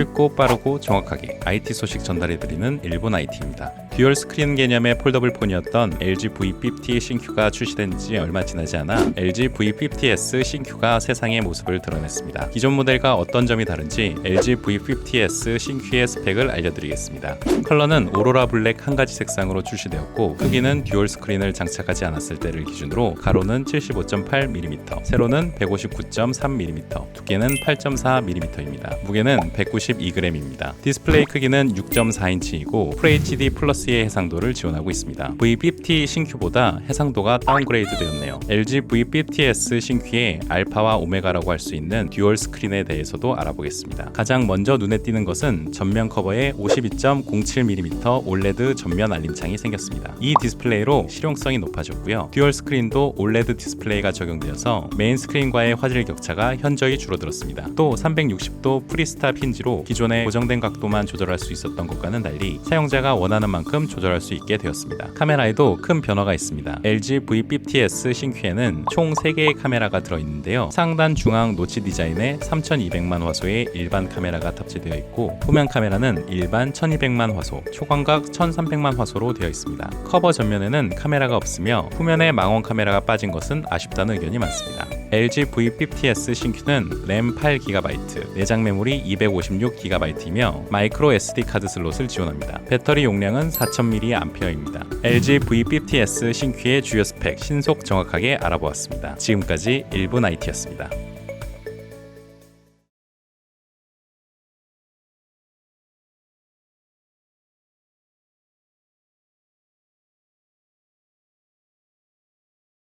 쉽고 빠르고 정확하게 IT 소식 전달해드리는 일본 IT입니다. 듀얼 스크린 개념의 폴더블 폰이었던 LG V50 신큐가 출시된 지 얼마 지나지 않아 LG V50s 신큐가 세상의 모습을 드러냈습니다. 기존 모델과 어떤 점이 다른지 LG V50s 신큐의 스펙을 알려드리겠습니다. 컬러는 오로라 블랙 한 가지 색상으로 출시되었고 크기는 듀얼 스크린을 장착하지 않았을 때를 기준으로 가로는 75.8mm, 세로는 159.3mm, 두께는 8.4mm입니다. 무게는 192g입니다. 디스플레이 크기는 6.4인치이고 FHD 플러스 의 해상도를 지원하고 있습니다. V50 신큐보다 해상도가 다운그레이드 되었네요. LG V50s 신큐의 알파와 오메가라고 할 수 있는 듀얼 스크린에 대해서도 알아보겠습니다. 가장 먼저 눈에 띄는 것은 전면 커버에 52.07mm OLED 전면 알림창이 생겼습니다. 이 디스플레이로 실용성이 높아졌고요. 듀얼 스크린도 OLED 디스플레이가 적용되어서 메인 스크린과의 화질 격차가 현저히 줄어들었습니다. 또 360도 프리스탑 힌지로 기존의 고정된 각도만 조절할 수 있었던 것과는 달리 사용자가 원하는 만큼 조절할 수 있게 되었습니다. 카메라에도 큰 변화가 있습니다. LG V50s 신큐에는 총 3개의 카메라가 들어있는데요. 상단 중앙 노치 디자인에 3200만 화소의 일반 카메라가 탑재되어 있고 후면 카메라는 일반 1200만 화소, 초광각 1300만 화소로 되어 있습니다. 커버 전면에는 카메라가 없으며 후면에 망원 카메라가 빠진 것은 아쉽다는 의견이 많습니다. LG V50s 신큐는 램 8GB, 내장 메모리 256GB이며 마이크로 SD 카드 슬롯을 지원합니다. 배터리 용량은 4000mAh입니다. LG V50s 신큐의 주요 스펙 신속 정확하게 알아보았습니다. 지금까지 1분 IT였습니다.